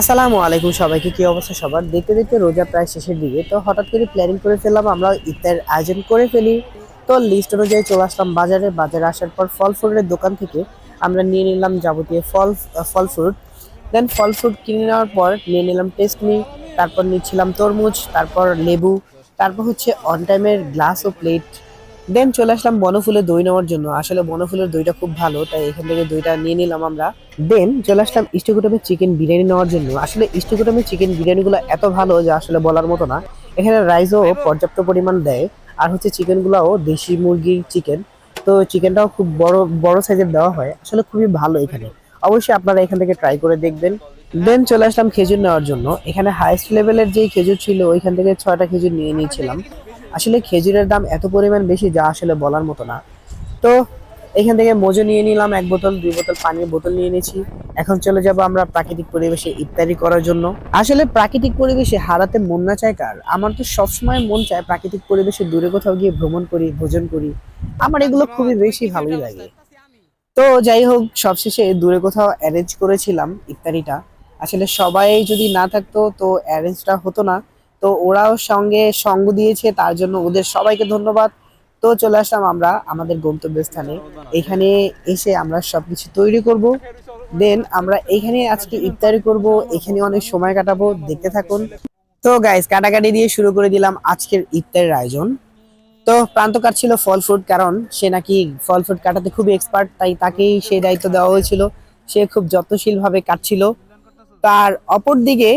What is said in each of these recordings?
আসসালামু আলাইকুম সবাইকে, কি অবস্থা সবার? দেখতে দেখতে রোজা প্রায় শেষের দিকে, তো হঠাৎ করে প্ল্যানিং করে ফেললাম, আমরা ইফতারের আয়োজন করে ফেলি। তো লিস্ট অনুযায়ী চলে আসলাম বাজারে বাজারে আসার পর ফল ফ্রুটের দোকান থেকে আমরা নিয়ে নিলাম যাবতীয় ফল ফল ফ্রুট দেন ফল ফ্রুট কিনে নেওয়ার পর নিয়ে নিলাম টেস্টমি তারপর নিচ্ছিলাম তরমুজ, তারপর লেবু, তারপর হচ্ছে অন টাইমের গ্লাস ও প্লেট দেন চলে আসলাম বনফুলের দই নেওয়ার জন্য। আসলে বনফুলের দইটা খুব ভালো, তাই এখান থেকে দইটা নিয়ে নিলাম আমরা। দেন চলে আসলাম ইস্টকুটামের চিকেন বিরিয়ানি নেওয়ার জন্য। আসলে ইস্টকুটামের চিকেন বিরিয়ানিগুলো এত ভালো যে আসলে বলার মতো না। এখানে রাইসও পর্যাপ্ত পরিমাণ দেয়। আর হচ্ছে চিকেনগুলোও দেশি মুরগির চিকেন তো চিকেনটাও খুব বড় বড় সাইজের দেওয়া হয়। আসলে খুবই ভালো এখানে। অবশ্যই আপনারা এখান থেকে ট্রাই করে দেখবেন। দেন চলে আসলাম খেজুর নেওয়ার জন্য। এখানে হাইস্ট লেভেলের যে খেজুর ছিল, ওইখান থেকে ছয়টা খেজুর নিয়ে নিয়েছিলাম। আসলে খেজুরের দাম এত পরিমাণ বেশি যা আসলে বলার মতো না। তো এখান থেকে মজো নিয়ে নিলাম, এক বোতল, দুই বোতল পানির বোতল নিয়ে নিয়েছি। এখন চলে যাব আমরা প্রাকৃতিক পরিবেশে ইত্যাদি করার জন্য। আসলে প্রাকৃতিক পরিবেশে হারাতে মন না চায় কার? আমার তো সবসময় মন চায় প্রাকৃতিক পরিবেশে দূরে কোথাও গিয়ে ভ্রমণ করি, ভোজন করি। আমার এগুলো খুবই বেশি ভালোই লাগে। তো যাই হোক, সবশেষে দূরে কোথাও অ্যারেঞ্জ করেছিলাম ইফতারিটা। আসলে সবাই যদি না থাকতো তো অ্যারেঞ্জটা হতো না। তো ওরাও সঙ্গে সঙ্গ দিয়েছে, তার জন্য ওদের সবাইকে ধন্যবাদ। তো চলে আসলাম আমরা আমাদের গন্তব্যস্থানে। এখানে এসে আমরা সবকিছু তৈরি করব। দেন আমরা এখানে আজকে ইফতারি করব, এখানে অনেক সময় কাটাবো, দেখতে থাকুন। তো গাইস কাটাকাটি দিয়ে শুরু করে দিলাম আজকের ইফতারের আয়োজন। তো প্রান্ত কাটছিল ফল ফ্রুট, কারণ সে নাকি ফল ফ্রুট কাটাতে খুবই এক্সপার্ট তাই তাকেই সেই দায়িত্ব দেওয়া হয়েছিল। সে খুব যত্নশীল ভাবে কাটছিল। তার অপর দিকে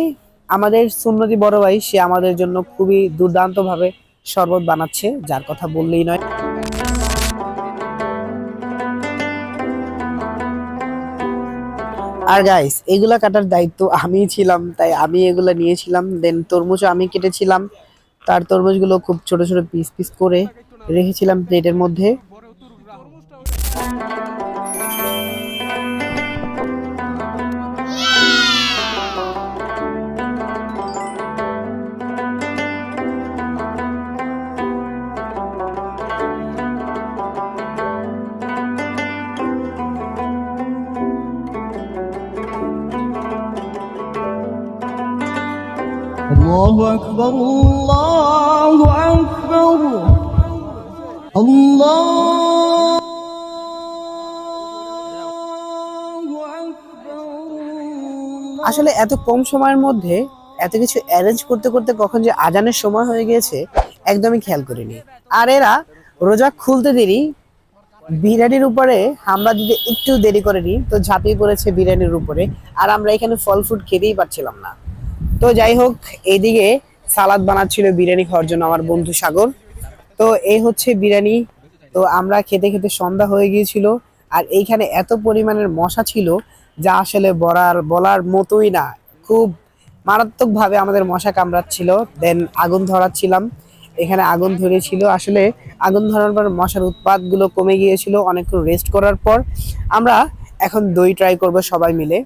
আমাদের সুন্নতি বড় ভাই, সে আমাদের জন্য খুবই দুর্দান্ত ভাবে শরবত বানাচ্ছে, যার কথা বললেই নয়। আর গাইস এগুলা কাটার দায়িত্ব আমিই ছিলাম, তাই আমি এগুলা নিয়েছিলাম। দেন তরমুজও আমি কেটেছিলাম। তার তরমুজগুলো খুব ছোট ছোট পিস পিস করে রেখেছিলাম প্লেটের মধ্যে। الله أكبر الله أكبر الله أكبر আসলে এত কম সময়ের মধ্যে এত কিছু অ্যারেঞ্জ করতে করতে কখন যে আজানের সময় হয়ে গিয়েছে একদমই খেয়াল করিনি আর এরা রোজা খুলতে দেরি বিরিয়ানির উপরে হামলা দিতে একটু দেরি করেনি তো ঝাঁপিয়ে পড়েছে বিরিয়ানির উপরে আর আমরা এখানে ফল ফ্রুট খেতেই পারছিলাম না তো যাই হোক, এইদিকে সালাদ বানাচ্ছিল বিরিয়ানি খাওয়ার জন্য আমার বন্ধু সাগর। তো এই হচ্ছে বিরিয়ানি। তো আমরা খেতে খেতে সন্ধ্যা হয়ে গিয়েছিল আর এইখানে এত পরিমাণের মশা ছিল যা আসলে বলার বলার মতোই না। খুব মারাত্মকভাবে আমাদের মশা কামড়াচ্ছিল। দেন আগুন ধরাচ্ছিলাম। এখানে আগুন ধরেছিল। আসলে আগুন ধরার পর মশার উৎপাদগুলো কমে গিয়েছিল। অনেকক্ষণ রেস্ট করার পর আমরা এখন দই ট্রাই করব সবাই মিলে।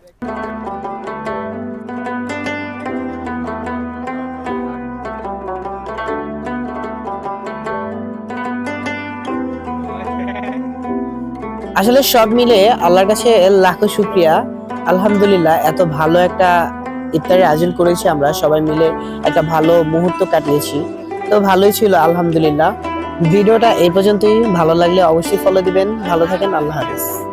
আসলে সব মিলে আল্লাহর কাছে লাখো শুক্রিয়া। আলহামদুলিল্লাহ, এত ভালো একটা ইফতারের আয়োজন করেছি আমরা, সবাই মিলে একটা ভালো মুহূর্ত কাটিয়েছি। তো ভালোই ছিল, আলহামদুলিল্লাহ। ভিডিওটা এই পর্যন্তই, ভালো লাগলে অবশ্যই ফলো দিবেন, ভালো থাকেন, আল্লাহ হাফিজ।